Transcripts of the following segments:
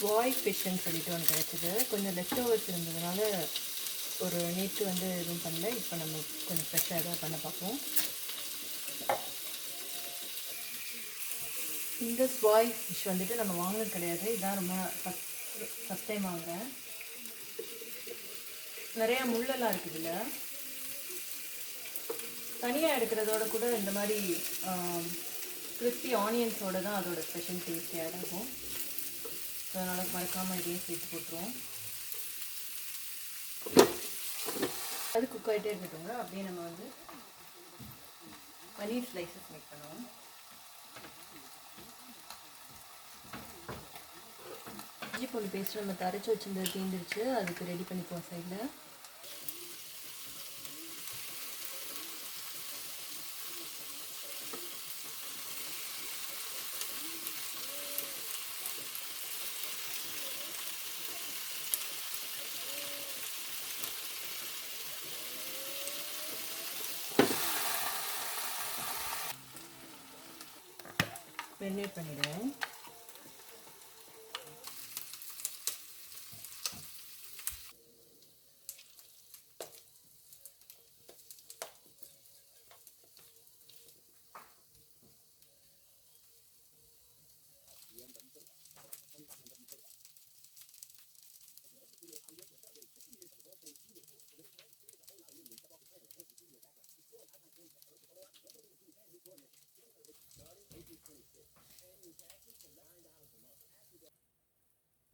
ஸ்வாய் ஃபிஷ்ஷுன்னு சொல்லிட்டு ஒன்று கிடச்சிது. கொஞ்சம் லெஃப்ட் ஓவர்ஸ் இருந்ததுனால ஒரு நேற்று வந்து எதுவும் பண்ணல. இப்போ நம்ம கொஞ்சம் ஃப்ரெஷ்ஷாக எதாவது பண்ண பார்ப்போம். இந்த ஸ்வாய் ஃபிஷ் வந்துட்டு நம்ம வாங்கினது கிடையாது. இதான் ரொம்ப ஃபஸ்ட் ஃபஸ்ட் டைம் வாங்குறேன். நிறையா முள்ளெல்லாம் இருக்குது இதில் தனியாக எடுக்கிறதோட கூட இந்த மாதிரி கிறிஸ்பி ஆனியன்ஸோட தான் அதோட ஸ்பெஷல் டேஸ்டியாக இருக்கும். ஸோ அதனால் மறக்காமல் இதையும் சேர்த்து போட்டுருவோம். அது குக் ஆகிட்டே இருக்கட்டுங்க அப்படியே நம்ம வந்து பனீர் ஸ்லைசஸ் மேக் பண்ணுவோம். இஞ்சி பூண்டு பேஸ்ட் நம்ம தரைச்சி வச்சுருந்தது தீந்துருச்சு. அதுக்கு ரெடி பண்ணிக்குவோம் சைடில் மெரினேட்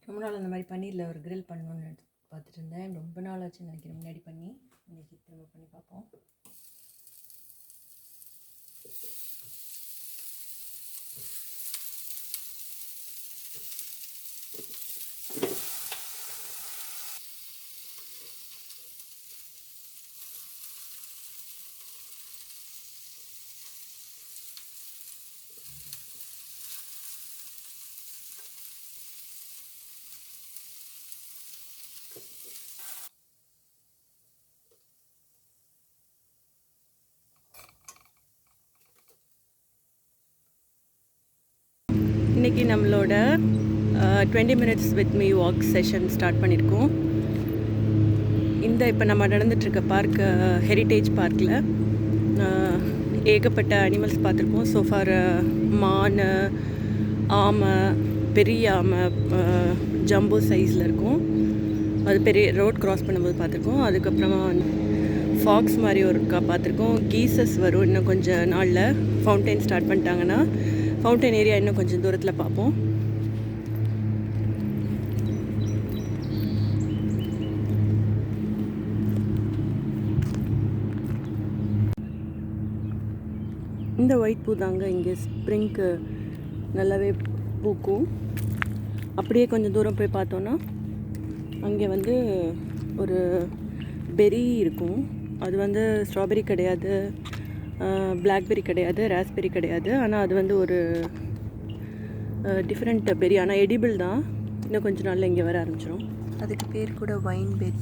ரொம்ப நாள் அந்த மாதிரி பன்னீரில் ஒரு க்ரில் பண்ணணும்னு பார்த்துட்டு இருந்தேன். ரொம்ப நாள் ஆச்சுன்னு நினைக்கிறேன். முன்னாடி பண்ணி இன்றைக்கி திரும்ப பண்ணி பார்ப்போம். இன்றைக்கி நம்மளோட twenty minutes with me walk session start பண்ணியிருக்கோம் இந்த இப்போ நம்ம நடந்துட்டுருக்க பார்க் ஹெரிட்டேஜ் பார்க்கில் ஏகப்பட்ட அனிமல்ஸ் பார்த்துருக்கோம். சோஃபார் மான் ஆமை பெரிய ஆமை ஜம்போ சைஸில் இருக்கும். அது பெரிய ரோட் கிராஸ் பண்ணும்போது பார்த்துருக்கோம். அதுக்கப்புறமா ஃபாக்ஸ் மாதிரி ஒரு பார்த்துருக்கோம். கீசஸ் வரும் இன்னும் கொஞ்சம் நாளில். ஃபவுண்டைன் ஸ்டார்ட் பண்ணிட்டாங்கன்னா ஃபவுண்டைன் ஏரியா இன்னும் கொஞ்சம் தூரத்தில் பார்ப்போம். இந்த ஒயிட் பூ தாங்க இங்கே ஸ்ப்ரிங்க்கு நல்லாவே பூக்கும். அப்படியே கொஞ்சம் தூரம் போய் பார்த்தோன்னா அங்கே வந்து ஒரு பெரி இருக்கும். அது வந்து ஸ்ட்ராபெரி கிடையாது. பிளாக்பெரி கிடையாது ராஸ்பெரி கிடையாது. ஆனால் அது வந்து ஒரு டிஃப்ரெண்ட் பெரி ஆனால் எடிபிள் தான். இன்னும் கொஞ்ச நாளில் இங்கே வர ஆரம்பிச்சிடும் அதுக்கு பேர் கூட வைன் பெரி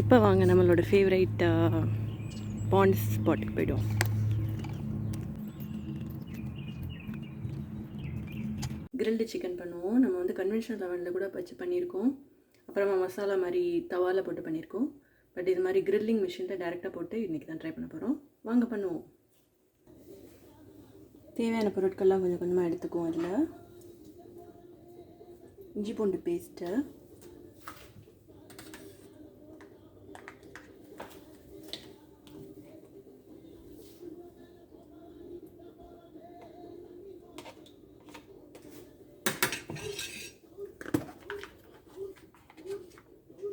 இப்போ வாங்க நம்மளோட ஃபேவரைட் பாண்ட் ஸ்பாட்டுக்கு போய்டும் கிரில்டு சிக்கன் பண்ணுவோம். நம்ம வந்து கன்வென்ஷனல் லெவலில் கூட வச்சு பண்ணியிருக்கோம். அப்புறமா மசாலா மாதிரி தவாவில் போட்டு பண்ணியிருக்கோம். பட் இது மாதிரி கிரில்லிங் மிஷினில் டேரெக்டாக போட்டு இன்றைக்கி தான் ட்ரை பண்ண போகிறோம் வாங்க பண்ணுவோம். தேவையான பொருட்கள்லாம் கொஞ்சம் கொஞ்சமாக எடுத்துக்குவோம் அதில். இஞ்சி பூண்டு பேஸ்ட்டு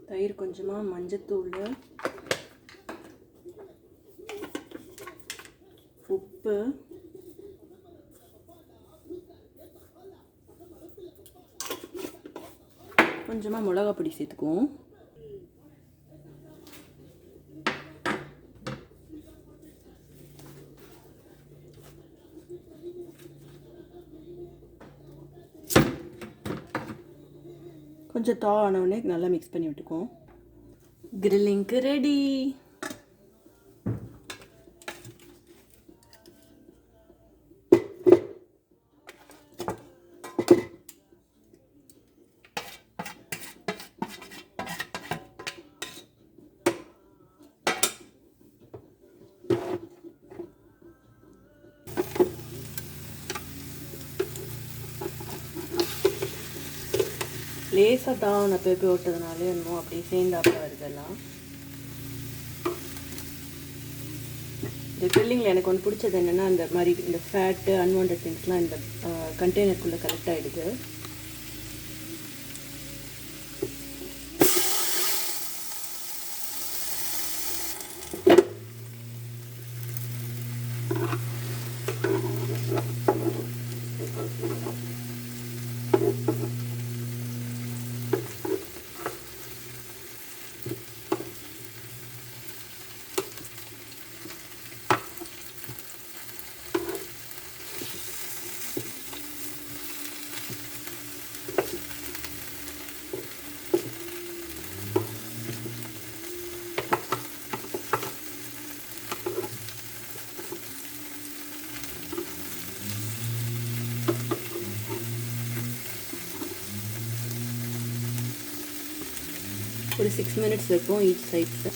தயிர் கொஞ்சமாக மஞ்சத்தூள். உப்பு கொஞ்சமாக மிளகா பொடி சேர்த்துக்குவோம். கொஞ்சம் தா ஆனவுடனே நல்லா மிக்ஸ் பண்ணி விட்டுக்குவோம். கிரில்லிங்க்கு ரெடி பெருசாக தான் நான் போய் போய் விட்டதுனால என்னமோ அப்படியே சேர்ந்தாப்புல வருதெல்லாம். இந்த ட்ரில்லிங்கில் எனக்கு ஒன்று பிடிச்சது என்னென்னா அந்த மாதிரி இந்த ஃபேட்டு அன்வான்ட் திங்ஸ்லாம் இந்த கண்டெய்னருக்குள்ளே கலெக்ட் ஆகிடுது ஒரு சிக்ஸ் மினிட்ஸ் வைப்போம் ஈச் சைட்ஸு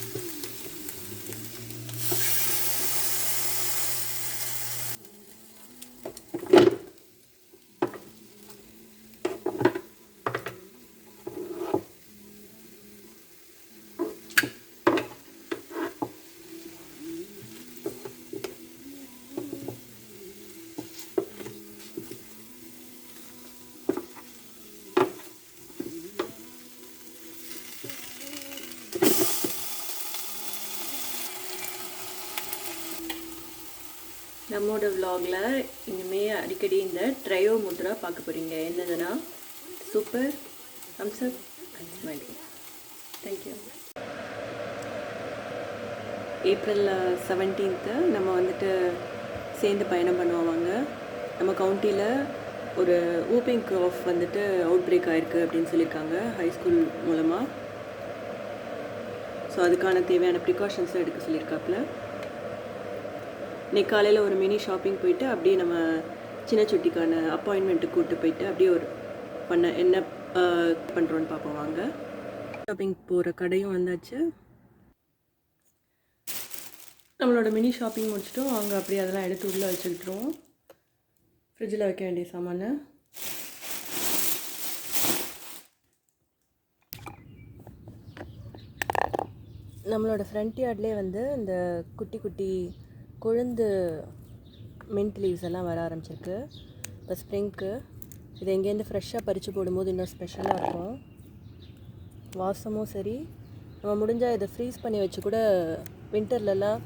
நம்மளோட vlogல இனிமே அடிக்கடி இந்த ட்ரையோ முத்ரா பார்க்க போகிறீங்க என்னதுன்னா super அம்சப் up and smiling thank you April seventeenth நம்ம வந்துட்டு சேர்ந்து பயணம் பண்ணுவாங்க நம்ம கவுண்டியில் ஒரு ஊப்பிங் க்ராஃப் வந்துட்டு அவுட் பிரேக் ஆயிருக்கு அப்படின்னு சொல்லியிருக்காங்க ஹை ஸ்கூல் மூலமாக ஸோ அதுக்கான தேவையான ப்ரிகாஷன்ஸும் எடுக்க சொல்லியிருக்காப்புல. இன்னைக்கு காலையில் ஒரு மினி ஷாப்பிங் போயிட்டு அப்படியே நம்ம சின்ன சுட்டிக்கான அப்பாயின்மெண்ட்டுக்கு கூப்பிட்டு போயிட்டு அப்படியே ஒரு பண்ண என்ன பண்ணுறோன்னு பார்ப்போம். வாங்க. ஷாப்பிங் போகிற கடையும் வந்தாச்சு. நம்மளோட மினி ஷாப்பிங் முடிச்சிட்டோம். அங்கே அப்படியே அதெல்லாம் எடுத்து உள்ளே வச்சுக்கிட்டுருவோம். ஃப்ரிட்ஜில் வைக்க வேண்டிய சாமானை. நம்மளோட ஃப்ரண்ட் யார்ட்லேயே வந்து இந்த குட்டி குட்டி கொழுந்து மின்ட் லீவ்ஸ் எல்லாம் வர ஆரம்பிச்சிருக்கு. இப்போ ஸ்ப்ரிங்க்கு இது எங்கேருந்து ஃப்ரெஷ்ஷாக பறித்து போடும்போது இன்னும் ஸ்பெஷலாக இருக்கும். வாசமும் சரி. நம்ம முடிஞ்சால் இதை ஃப்ரீஸ் பண்ணி வச்சு கூட வின்டர்லலாம்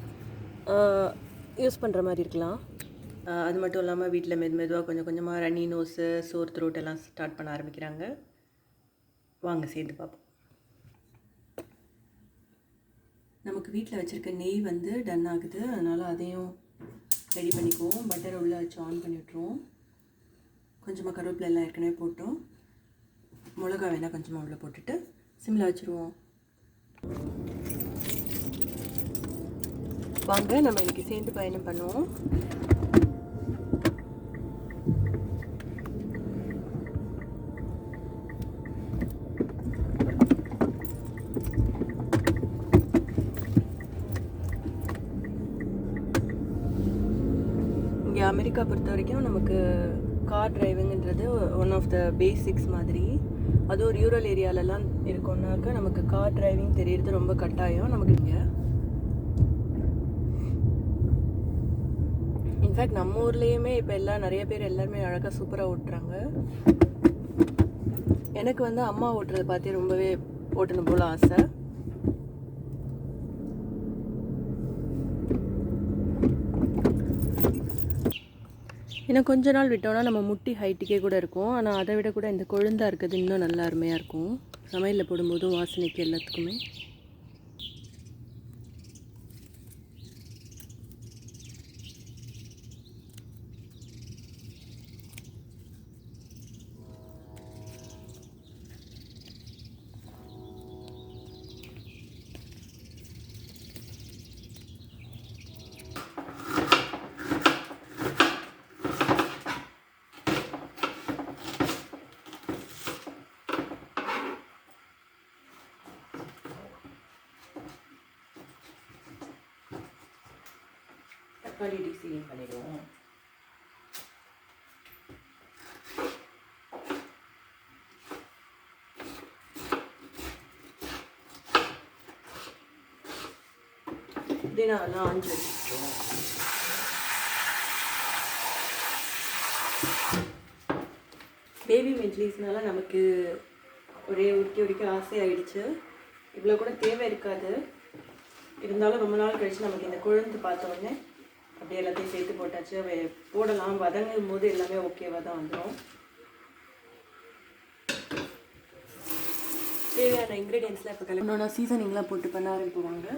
யூஸ் பண்ணுற மாதிரி இருக்கலாம். அது மட்டும் இல்லாமல் வீட்டில் மெது மெதுவாக கொஞ்சம் கொஞ்சமாக ரன்னி நோஸு சோர் த்ரோட் எல்லாம் ஸ்டார்ட் பண்ண ஆரம்பிக்கிறாங்க. வாங்க சேர்ந்து பார்ப்போம். நமக்கு வீட்டில் வச்சுருக்க நெய் வந்து டன் ஆகுது. அதனால் அதையும் ரெடி பண்ணிக்குவோம். பட்டரை உள்ளே வச்சு ஆன் பண்ணி விட்ருவோம் கொஞ்சமாக கருவேப்பிலை எல்லாம் ஏற்கனவே போட்டோம். மிளகா வேணால் கொஞ்சமாக உள்ளே போட்டுட்டு சிம்மில் வச்சுருவோம். வாங்க நம்ம இன்றைக்கி சேர்ந்து பயணம் பண்ணுவோம் இங்கே அமெரிக்கா பொறுத்த வரைக்கும் நமக்கு கார் டிரைவிங்கிறது ஒன் ஆஃப் த பேசிக்ஸ் மாதிரி. அது ஒரு ரூரல் ஏரியாலலாம் இருக்கோம்னாக்கா நமக்கு கார் டிரைவிங் தெரியறது ரொம்ப கட்டாயம் நமக்கு இங்கே. இன்ஃபேக்ட் நம்ம ஊர்லேயுமே இப்போ எல்லாம் நிறைய பேர் எல்லாருமே அழகாக சூப்பராக ஓட்டுறாங்க. எனக்கு வந்து அம்மா ஓட்டுறதை பார்த்து ரொம்பவே ஓட்டணும் போல ஆசை. இன்னும் கொஞ்ச நாள் விட்டோம்னா நம்ம முட்டி ஹைட்டுக்கே கூட இருக்கும். ஆனால் அதை விட கூட இந்த கொழுந்தாக இருக்கிறது இன்னும் நல்லா அருமையாக இருக்கும். சமையலில் போடும்போதும் வாசனைக்கு எல்லாத்துக்குமே. ப்ளஸ் பண்ணி டிசைன் பண்ணிடுவோம். புதினாலாம் அஞ்சு வச்சுக்கிட்டோம். பேபி மெட்லீஸ்னால நமக்கு ஒரே உருக்கி உருக்கி ஆசையாயிடுச்சு இவ்வளோ கூட தேவை இருக்காது. இருந்தாலும் ரொம்ப நாள் கழிச்சு நமக்கு இந்த குழந்தை பார்த்த அப்படியே எல்லாத்தையும் சேர்த்து போட்டாச்சு. போடலாம். வதங்கும் போது எல்லாமே ஓகேவாக தான் வந்துடும் தேவையான இன்க்ரீடியன்ஸ்லாம் இப்போ கிளம்பி சீசனிங்லாம் போட்டு பண்ண ஆரம்பிப்பாங்க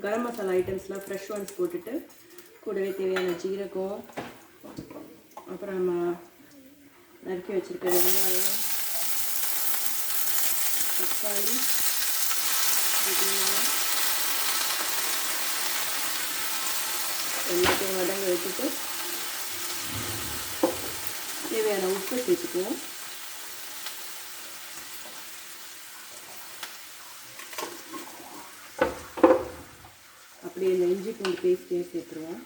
கரம் மசாலா ஐட்டம்ஸ்லாம் ஃப்ரெஷ் ஒன்ஸ் போட்டுட்டு கூடவே தேவையான ஜீரகம் அப்புறம் நம்ம நறுக்கி வச்சுருக்க வெங்காயம் தக்காளி புதினா எல்லாத்தையும் வதங்க வச்சுட்டு தேவையான உப்பு சேர்த்துக்குவோம் அப்படியே இந்த இஞ்சி பூண்டு பேஸ்ட்டையும் சேர்த்துருவோம்.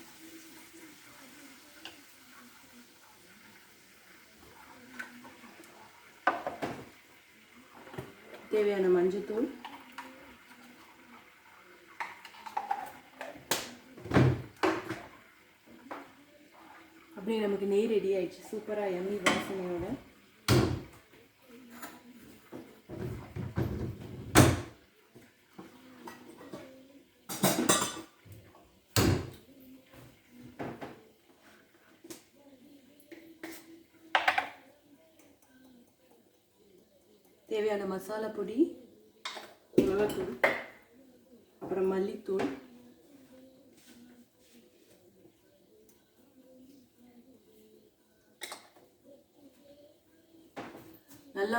தேவையான மஞ்சத்தூள். அப்படியே நமக்கு நெய் ரெடி ஆயிடுச்சு. சூப்பராக எம்மி வாசனையோட. தேவையான மசாலா பொடி மிளகாத்தூள் அப்புறம் மல்லித்தூள். நல்லா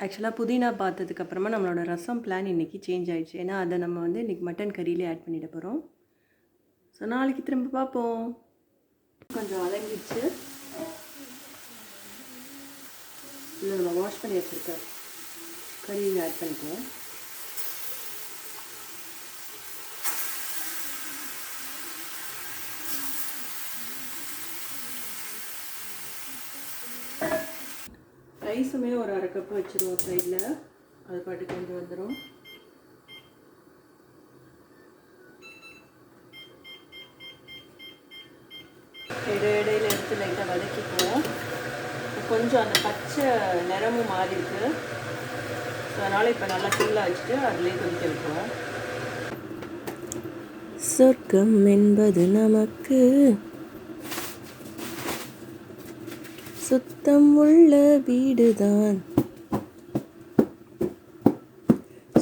ஆக்சுவலாக புதினா பார்த்ததுக்கப்புறமா நம்மளோட ரசம் பிளான் இன்றைக்கி சேஞ்ச் ஆகிடுச்சு ஏன்னா அதை நம்ம வந்து இன்றைக்கி மட்டன் கறியிலே ஆட் பண்ணிட போகிறோம் ஸோ நாளைக்கு திரும்ப பார்ப்போம். கொஞ்சம் அலங்கிடுச்சு இல்லை நம்ம வாஷ் பண்ணி வச்சுருக்க கறியில் ஆட் பண்ணிக்குவோம். ரைஸுமே ஒரு அரை கப்பு வச்சுருவோம் சைடில் அது பாட்டுக்கு கொண்டு வந்துடும் இடையில எடுத்து லைட்டாக வதக்கிக்குவோம். கொஞ்சம் அந்த பச்சை நிறமும் மாறி இருக்கு. ஸோ அதனால் இப்போ நல்லா சில்லாக வச்சுட்டு அதிலே கொதிக்க வைப்போம். சொர்க்கம் என்பது நமக்கு சுத்தம் உள்ள வீடுதான்.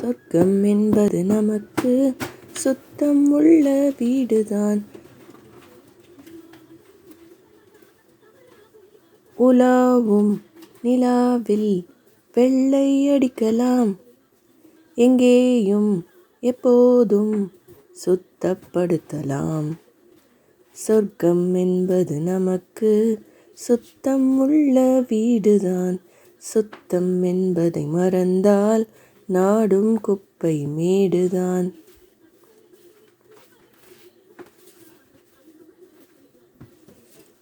சொர்க்கம் என்பது நமக்கு சுத்தம் உள்ள வீடுதான். உலாவும் நிலாவில் வெள்ளை அடிக்கலாம். எங்கேயும் எப்போதும் சுத்தப்படுத்தலாம். சொர்க்கம் என்பது நமக்கு சுத்தம் உள்ள வீடுதான். சுத்தம் என்பதை மறந்தால் நாடும் குப்பை மேடுதான்.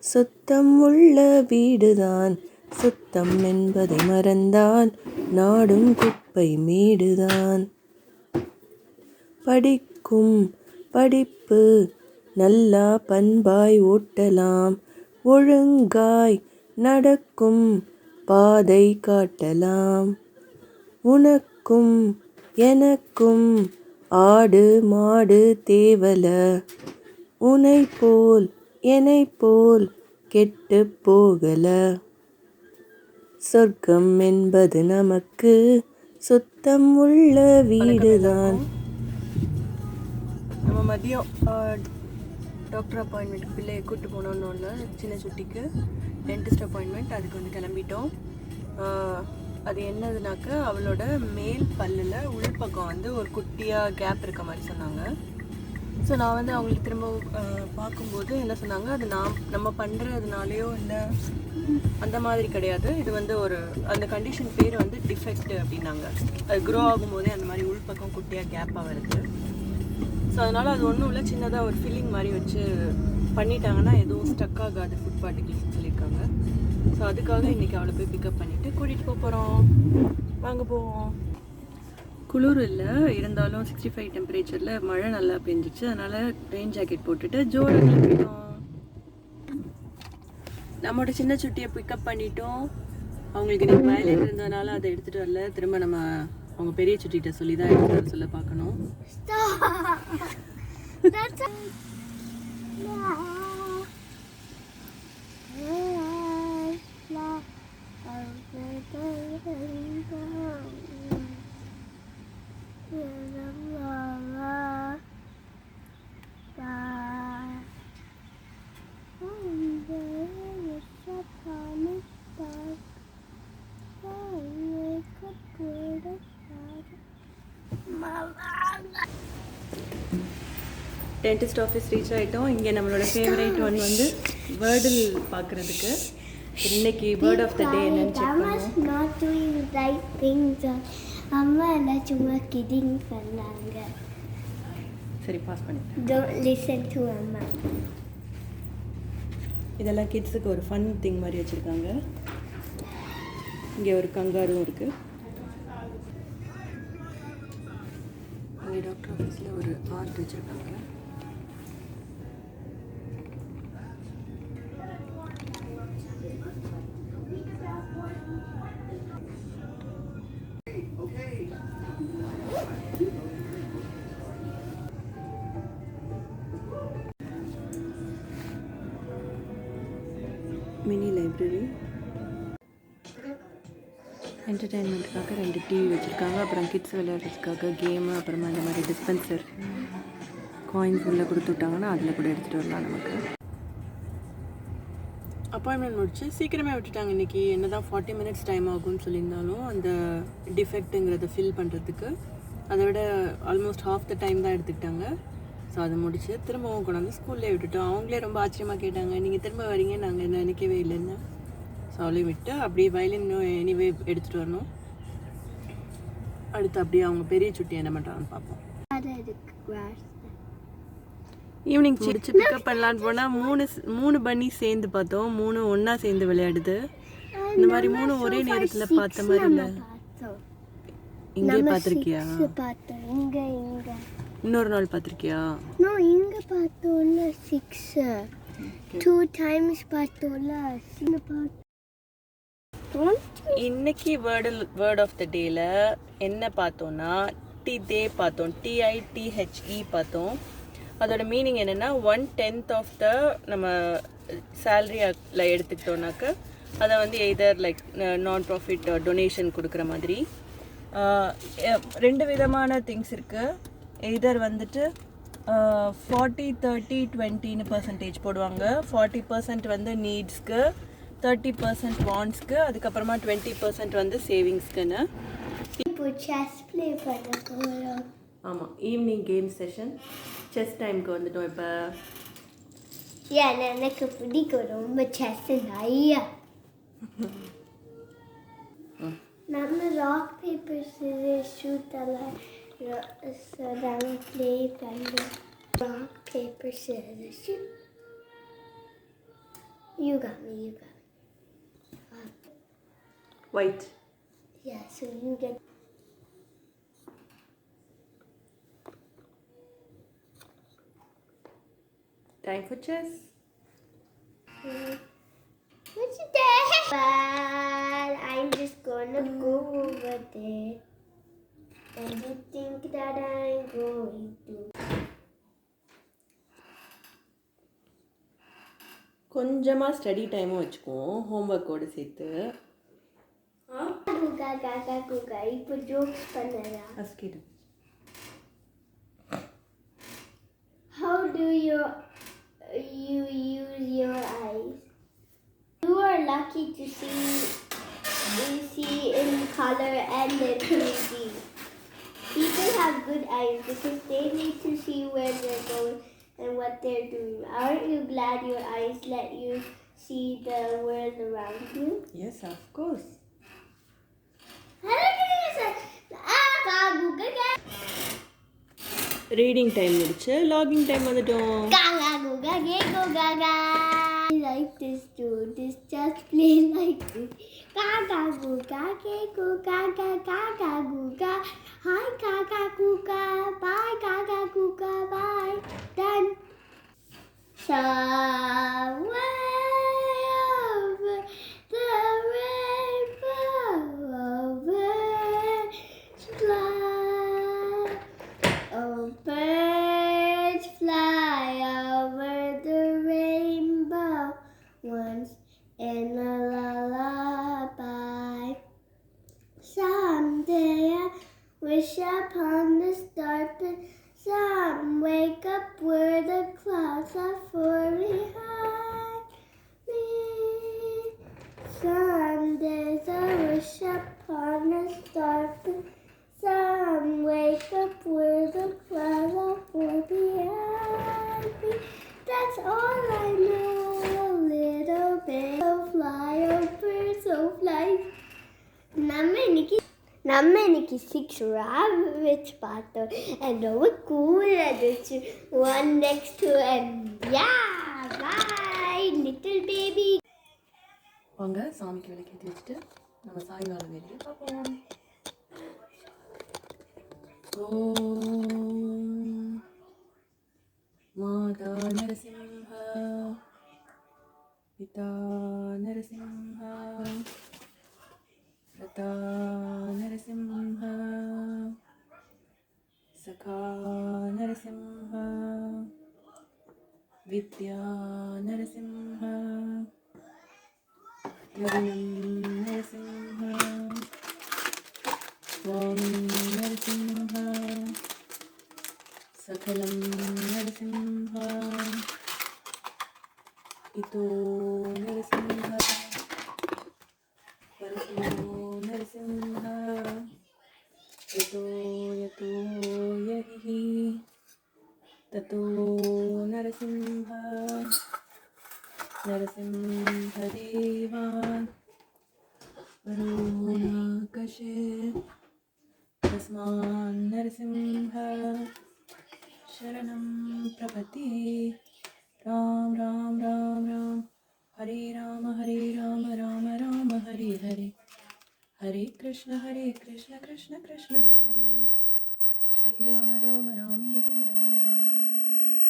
சுத்தம் உள்ள வீடுதான். சுத்தம் என்பதை மறந்தான். நாடும் குப்பை மேடுதான். படிக்கும் படிப்பு நல்லா பண்பாய் ஓட்டலாம். ஒழுங்காய் நடக்கும் பாதை காட்டலாம். உனக்கும் உனக்கும் எனக்கும் ஆடு மாடு தேவல. உனை போல் என்னை போல் கெட்டு போகல. சொர்க்கம் என்பது நமக்கு சுத்தம் உள்ள வீடுதான். நம்ம மதியம் டாக்டர் அப்பாயின்மெண்ட் பிள்ளையை கூப்பிட்டு போனோன்னு ஒன்று சின்ன சுட்டிக்கு. டென்டிஸ்ட் அப்பாயின்மெண்ட் அதுக்கு வந்து கிளம்பிட்டோம். அது என்னதுனாக்க அவளோட மேல் பல்லில் உள்பக்கம் வந்து ஒரு குட்டியாக கேப் இருக்க மாதிரி சொன்னாங்க. ஸோ நான் வந்து அவங்களுக்கு திரும்ப பார்க்கும்போது என்ன சொன்னாங்க அது நான் நம்ம பண்ணுறதுனாலையோ இல்லை அந்த மாதிரி கிடையாது. இது வந்து ஒரு அந்த கண்டிஷன் பேர் வந்து டிஃபெக்ட் அப்படின்னாங்க. அது க்ரோ ஆகும்போதே அந்த மாதிரி உள்பக்கம் குட்டியாக கேப்பாக வருது. ஸோ அதனால் அது ஒன்றும் இல்லை சின்னதாக ஒரு ஃபில்லிங் மாதிரி வச்சு பண்ணிட்டாங்கன்னா எதுவும் ஸ்டக் ஆகாது ஃபுட் பார்ட்டிகிள்ஸ் சொல்லியிருக்காங்க. ஸோ அதுக்காக இன்றைக்கி அவளை போய் பிக்கப் பண்ணிவிட்டு கூட்டிகிட்டு போக போகிறோம் வாங்க போவோம். குளிர் இல்லை இருந்தாலும் சிக்ஸ்டி ஃபைவ் டெம்பரேச்சரில் மழை நல்லா பெஞ்சிச்சு. அதனால் ரெயின் ஜாக்கெட் போட்டுட்டு ஜோராக கிளம்பிட்டோம். நம்மளோட சின்ன சுட்டியை பிக்கப் பண்ணிட்டோம். அவங்களுக்கு இன்னைக்கு வயலின் இருந்ததுனால அதை எடுத்துகிட்டு வரல. திரும்ப நம்ம அவங்க பெரிய சுட்டிகிட்ட சொல்லி தான் எடுத்துகிட்டு வர சொல்ல பார்க்கணும். That's டென்டிஸ்ட் ஆஃபீஸ் ரீச் ஆகிட்டோம் இங்கே நம்மளோட ஃபேவரேட் ஒன் வந்து வேர்டில் பார்க்குறதுக்கு. இன்னைக்கு வேர்ட் ஆஃப் த டே என்னன்னு செக் பண்ணுவோம். not doing right things. அம்மா எல்லாம் சும்மா கிடிங் பண்ணாங்க. சரி பாஸ் பண்ணி Don't listen to அம்மா. இதெல்லாம் கிட்ஸுக்கு ஒரு ஃபன் திங் மாதிரி வச்சுருக்காங்க. இங்கே ஒரு கங்காரும் இருக்குது இங்கே டாக்டர் ஆஃபீஸில் ஒரு ஆர்ட் வச்சுருக்காங்க. கிட்ஸ் விளையாடுறதுக்காக கேமு அப்புறமா இந்த மாதிரி டிஸ்பென்சர் காயின்ஸ் உள்ளே கொடுத்து விட்டாங்கன்னா அதில் கூட எடுத்துகிட்டு வரலாம் நமக்கு. அப்பாயின்மெண்ட் முடிச்சு சீக்கிரமே விட்டுட்டாங்க இன்றைக்கி என்ன தான் ஃபார்ட்டி மினிட்ஸ் டைம் ஆகும்னு சொல்லியிருந்தாலும் அந்த டிஃபெக்ட்டுங்கிறத ஃபில் பண்ணுறதுக்கு அதை விட ஆல்மோஸ்ட் ஹாஃப் த டைம் தான் எடுத்துக்கிட்டாங்க. ஸோ அதை முடிச்சு திரும்பவும் கொண்டாந்து ஸ்கூல்லே விட்டுட்டோம். அவங்களே ரொம்ப ஆச்சரியமாக கேட்டாங்க நீங்கள் திரும்ப வரீங்க? நாங்கள் நினைக்கவே இல்லைன்னு. ஸோ அவளையும் விட்டு அப்படியே வயலின் எனிவே எடுத்துகிட்டு வரணும். அடுத்து அப்படியே அவங்க பெரிய சுட்டி என்ன பண்ணுறாங்கன்னு பார்ப்போம். ஈவினிங் முடிச்சு பிக்கப் பண்ணலான்னு போனால் மூணு மூணு பண்ணி சேர்ந்து பார்த்தோம். மூணு ஒன்றா சேர்ந்து விளையாடுது. இந்த மாதிரி மூணு ஒரே நேரத்தில் பார்த்த மாதிரி இல்லை. இங்கே பார்த்துருக்கியா இன்னொரு நாள் பார்த்துருக்கியா? நோ இங்க பார்த்தோம்ல சிக்ஸ் டூ டைம்ஸ் பார்த்தோம்ல. பார்த்தோம் இன்னைக்கு வேர்டு வேர்ட் ஆஃப் த டேல என்ன பார்த்தோம்னா டி தே பார்த்தோம். டிஐடிஹெச்இ E பார்த்தோம். அதோட மீனிங் என்னென்னா ஒன் டென்த் ஆஃப் த நம்ம சேலரியில் எடுத்துக்கிட்டோம்னாக்க அதை வந்து either like non profit donation கொடுக்குற மாதிரி. ரெண்டு விதமான திங்ஸ் இருக்குது எய்தர் வந்துட்டு ஃபார்ட்டி தேர்ட்டி டுவெண்ட்டின்னு பர்சன்டேஜ் போடுவாங்க. ஃபார்ட்டி பர்சன்ட் வந்து நீட்ஸ்க்கு தேர்ட்டி பர்சன்ட் வாண்ட்ஸ்க்கு அதுக்கப்புறமா டுவெண்ட்டி பர்சன்ட் வந்து சேவிங்ஸ்க்குன்னு ஆமாம் ஈவினிங் கேம் செஷன் செஸ் டைம்க்கு வந்துட்டோம் இப்போ. ஏன் எனக்கு பிடிக்கும். ரொம்ப செஸ் நிறைய. நம்ம ராக் பேப்பர் சீரியஸ் ஷூட் எல்லாம் நாங்கள் ப்ளே பண்ணுறோம் rock paper scissors shoot got me. White Yeah, so you get time for chess What's that? Well, I'm just gonna go over there. And you think that I'm going to. கொஞ்சமாக study டைமும் வச்சுக்குவோம் ஹோம்ஒர்க்கோடு சேர்த்து ఇప్పుడు jokes పన్నరా అస్కిడు How do you you use your eyes? You are lucky to see you see in color and in 3D. People have good eyes because they need to see where they're going and what they're doing. Aren't you glad your eyes let you see the world around you? Yes, of course. Reading time முடிச்சு logging time வந்துட்டோம் Gaga, googa, giggle, gaga. Like this, do this, just play like this. Gaga, googa, giggle, gaga, gaga, googa. Hi, gaga, googa, bye, gaga, googa, bye. Done. Somewhere over the rainbow, இன்னைக்கு six rabbits பார்த்தோம் and ரொம்ப கூலாக இருந்துச்சு one next to and yeah bye little baby வாங்க சாமிக்கு விளக்கேற்றி வச்சுட்டு நம்ம சாயங்கால வேலையை பார்ப்போம் ஓம் மாதா நரசிம்ஹ பிதா நரசிம்ஹ നരസിംഹ സഖാ നരസിംഹ വിദ്യ നരസിംഹ നരസിംഹ സ്വാമി നരസിംഹ സകലം നരസിംഹ ഇതോ നരസിംഹ പരസ്മോ नरसिंह यतो यतो यहि ततो नरसिंह नरसिंहदेवा वरुणाकशे तस्मान् नरसिंह शरणं प्रपति राम राम राम राम हरे राम हरे राम राम राम हरे हरे हरे कृष्ण हरे कृष्ण कृष्ण कृष्ण, हरे हरे। श्रीराम राम रामेति रमे रामे मनोरमे।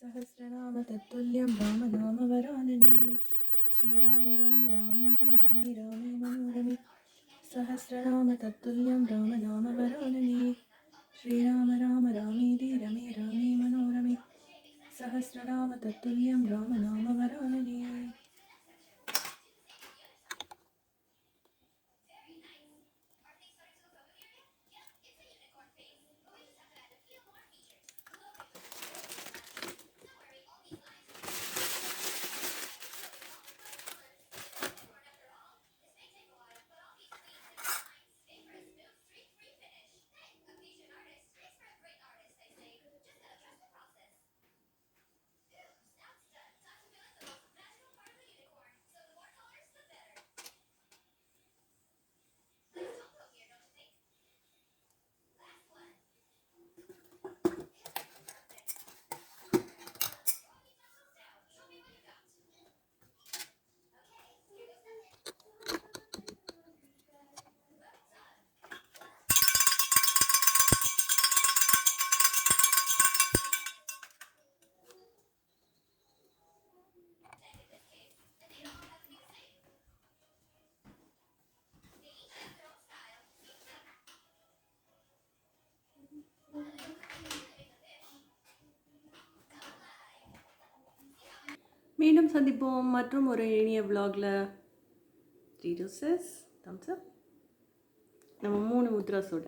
सहस्रनाम तत्तुल्यं राम नाम वरानने। श्रीराम राम रामेति रमे रामे मनोरमे। सहस्रनाम तत्तुल्यं राम नाम वरानने। श्रीराम राम रामेति रमे रामे मनोरमे। सहस्रनाम तत्तुल्यं राम नाम वरानने। மீண்டும் சந்திப்போம் மற்றும் ஒரு இனிய விலாகில் த்ரீ டூ சிஸ் தம்ஸ் நம்ம மூணு முத்ராஸோட